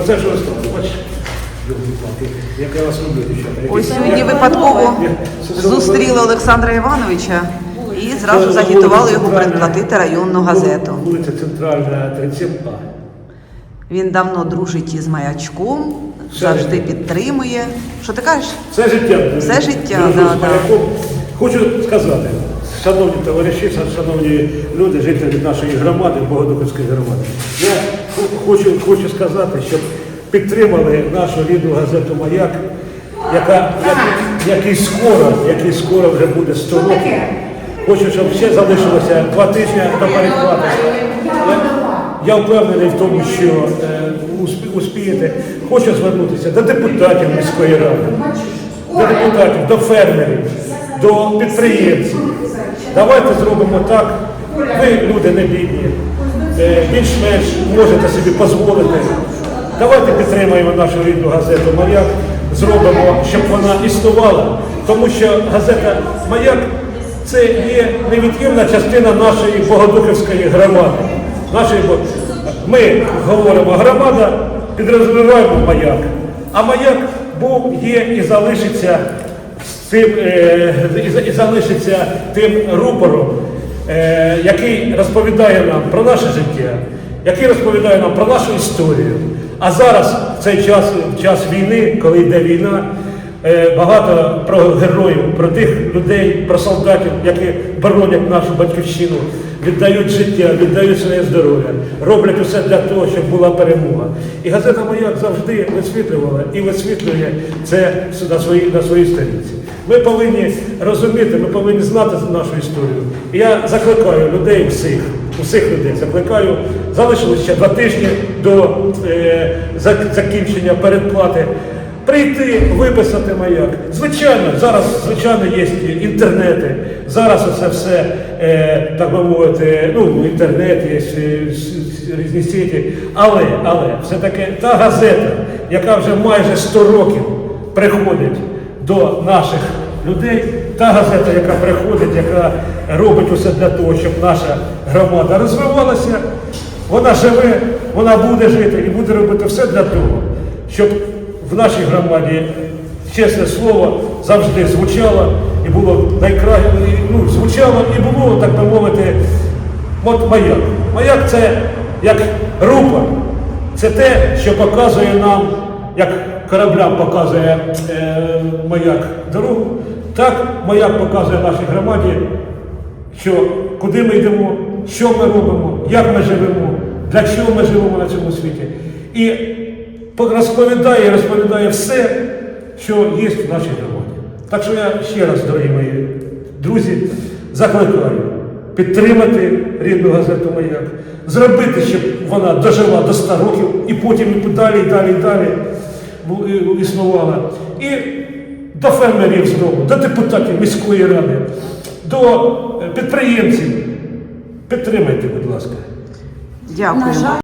Оце що осталось, бачиш? Як я вас люблю, дівчата. Ось сьогодні випадково зустріли Олександра Івановича і зразу загітували його передплатити районну газету. Вулиця Центральна, 37А. Він давно дружить із маячком, Все завжди життя. підтримує. Що ти кажеш? Все життя. Все життя, да, да. Хочу сказати, шановні товариші, шановні люди, жителі нашої громади, Богодухівської громади, я хочу, хочу сказати, щоб підтримали нашу рідну газету Маяк, яка як, який скоро, який скоро вже буде 100 років. Хочу, щоб ще залишилося два тижні до перекладу. Я впевнений в тому, що е, усп- успієте. Хочу звернутися до депутатів міської ради, до депутатів, до фермерів, до підприємців. Давайте зробимо так. Ви люди не бідні, більш-менш можете собі дозволити. Давайте підтримаємо нашу рідну газету Маяк, зробимо, щоб вона існувала, тому що газета Маяк це є невід'ємна частина нашої Богодухівської громади. Нашої, ми говоримо громада, підрозвиваємо маяк. А маяк був, є і залишиться тим, е, і залишиться тим рупором, е, який розповідає нам про наше життя, який розповідає нам про нашу історію. А зараз, в цей час, в час війни, коли йде війна, е, багато про героїв, про тих людей, про солдатів, які боронять нашу батьківщину, віддають життя, віддають своє здоров'я, роблять усе для того, щоб була перемога. І газета Маяк завжди висвітлювала і висвітлює це на своїй на своїй сторінці. Ми повинні розуміти, ми повинні знати нашу історію. І я закликаю людей всіх, усіх людей закликаю, залишилось ще два тижні до е, закінчення передплати. Прийти, виписати маяк. Звичайно, зараз, звичайно, є інтернети. Зараз це все, е, так би мовити, ну, інтернет є, різні сіті. Але, але, все-таки та газета, яка вже майже 100 років приходить до наших людей, та газета, яка приходить, яка робить усе для того, щоб наша громада розвивалася, вона живе, вона буде жити і буде робити все для того, щоб в нашій громаді, чесне слово, завжди звучало і було найкраще, ну, звучало і було, так би мовити, от маяк. Маяк це як рупор. Це те, що показує нам, як кораблям показує е, маяк дорогу, так маяк показує нашій громаді, що куди ми йдемо, що ми робимо, як ми живемо, для чого ми живемо на цьому світі. І розповідає, розповідає все, що є в нашій громаді. Так що я ще раз, дорогі мої друзі, закликаю підтримати рідну газету Маяк, зробити, щоб вона дожила до 100 років і потім і далі, і далі, і далі існувала. І до фермерів знову, до депутатів міської ради, до е, підприємців. Підтримайте, будь ласка. Дякую.